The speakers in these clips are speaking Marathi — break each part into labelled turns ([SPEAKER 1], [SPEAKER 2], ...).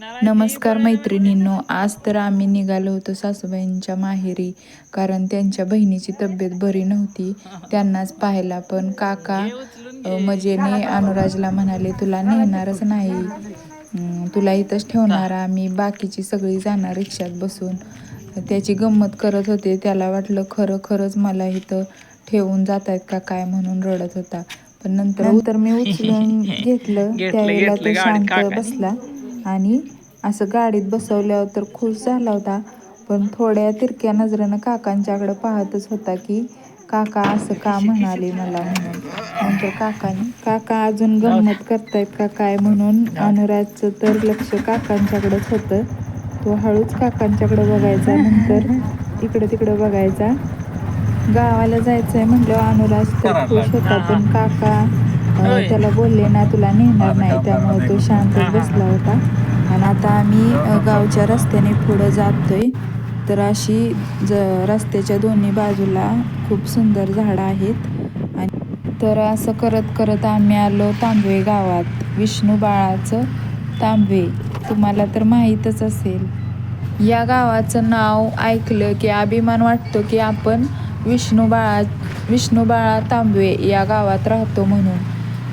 [SPEAKER 1] नमस्कार मैत्रिणींनो आज तर आम्ही निघालो होतो सासूबाईंच्या माहेरी कारण त्यांच्या बहिणीची तब्येत बरी नव्हती. त्यांनाच पाहायला पण काका मजेने अनुराजला म्हणाले तुला नेणारच नाही. तुला इथंच ठेवणार आम्ही बाकीची सगळी जाणार रिक्षात बसून. त्याची गंमत करत होते. त्याला वाटलं खरं खरंच मला इथं ठेवून जात आहेत का काय म्हणून रडत होता. पण नंतर नंतर मी उचलून घेतलं. त्यावेळेला तो शांत बसला. आणि असं गाडीत बसवल्यावर तर खुश झाला होता पण थोड्या तिरक्या नजरेनं काकांच्याकडे पाहतच होता की काका असं का म्हणाले मला म्हणून? म्हणजे नंतर काकाने काका अजून गंमत करतायत का काय म्हणून? अनुराजचं तर लक्ष काकांच्याकडेच होतं. तो हळूच काकांच्याकडे बघायचा नंतर इकडं तिकडं बघायचा. गावाला जायचंय म्हटलं अनुराज तर खुश होता पण काका त्याला बोलले ना तुला नेणार नाही. त्यामुळे तो शांतच बसला होता. आणि आता आम्ही गावच्या रस्त्याने पुढं जातोय. तर अशी ज रस्त्याच्या दोन्ही बाजूला खूप सुंदर झाडं आहेत. आणि तर असं करत करत आम्ही आलो तांबवे गावात. विष्णू बाळाचं तांबवे. तुम्हाला तर माहीतच असेल. या गावाचं नाव ऐकलं की अभिमान वाटतो की आपण विष्णू बाळा विष्णू बाळा तांबवे या गावात राहतो म्हणून.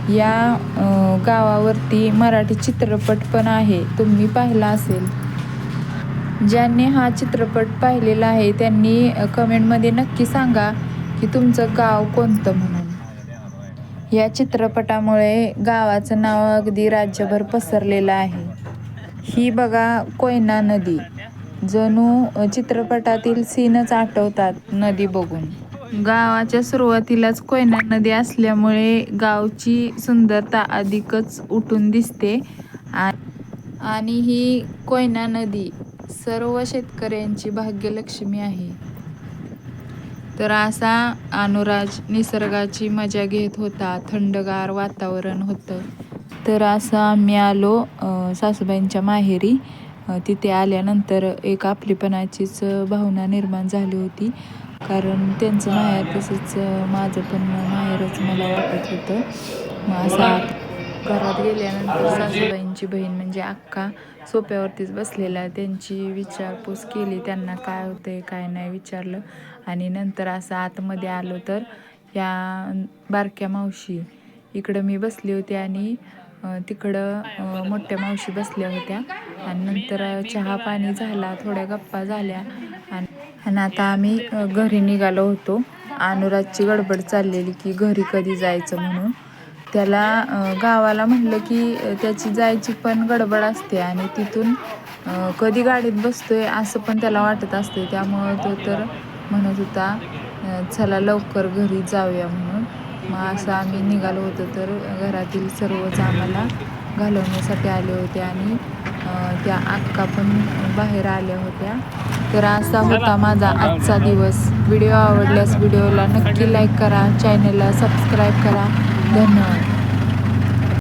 [SPEAKER 1] या गावावरती मराठी चित्रपट पण आहे. तुम्ही पाहिला असेल. ज्यांनी हा चित्रपट पाहिलेला आहे त्यांनी कमेंटमध्ये नक्की सांगा की तुमचं गाव कोणतं म्हणून. या चित्रपटामुळे गावाचं नाव अगदी राज्यभर पसरलेलं आहे. ही बघा कोयना नदी. जणू चित्रपटातील सीनच आठवतात नदी बघून. गावाच्या सुरुवातीलाच कोयना नदी असल्यामुळे गावची सुंदरता अधिकच उठून दिसते. आ- आणि ही कोयना नदी सर्व शेतकऱ्यांची भाग्यलक्ष्मी आहे. तर असा अनुराज निसर्गाची मजा घेत होता. थंडगार वातावरण होतं. तर असं आम्ही आलो सासूबाईंच्या माहेरी. तिथे आल्यानंतर एक आपलीपणाचीच भावना निर्माण झाली होती. कारण त्यांचं माहेर तसंच माझं पण माहेरच मला वाटत होतं. मग असं आत घरात गेल्यानंतर सासूबाईंची बहीण म्हणजे अख्खा सोप्यावरतीच बसलेला त्यांची विचारपूस केली त्यांना काय होतंय काय नाही विचारलं. आणि नंतर असं आतमध्ये आलो तर या बारक्या मावशी इकडं मी बसली होती आणि तिकडं मोठ्या मावशी बसल्या होत्या. आणि नंतर चहा पाणी झाला थोड्या गप्पा झाल्या. आणि आणि आता आम्ही घरी निघालो होतो. अनुराजची गडबड चाललेली की घरी कधी जायचं म्हणून. त्याला गावाला म्हटलं की त्याची जायची पण गडबड असते आणि तिथून कधी गाडीत बसतोय असं पण त्याला वाटत असते. त्यामुळं तो तर म्हणत होता चला लवकर घरी जाऊया म्हणून. मग असं आम्ही निघालो होतो तर घरातील सर्वच आम्हाला घालवण्यासाठी आले होते आणि त्या अक्का पण बाहेर आल्या होत्या. तर असा होता माझा आजचा दिवस. व्हिडिओ आवडल्यास व्हिडिओला नक्की लाईक करा चॅनलला सबस्क्राईब करा. धन्यवाद.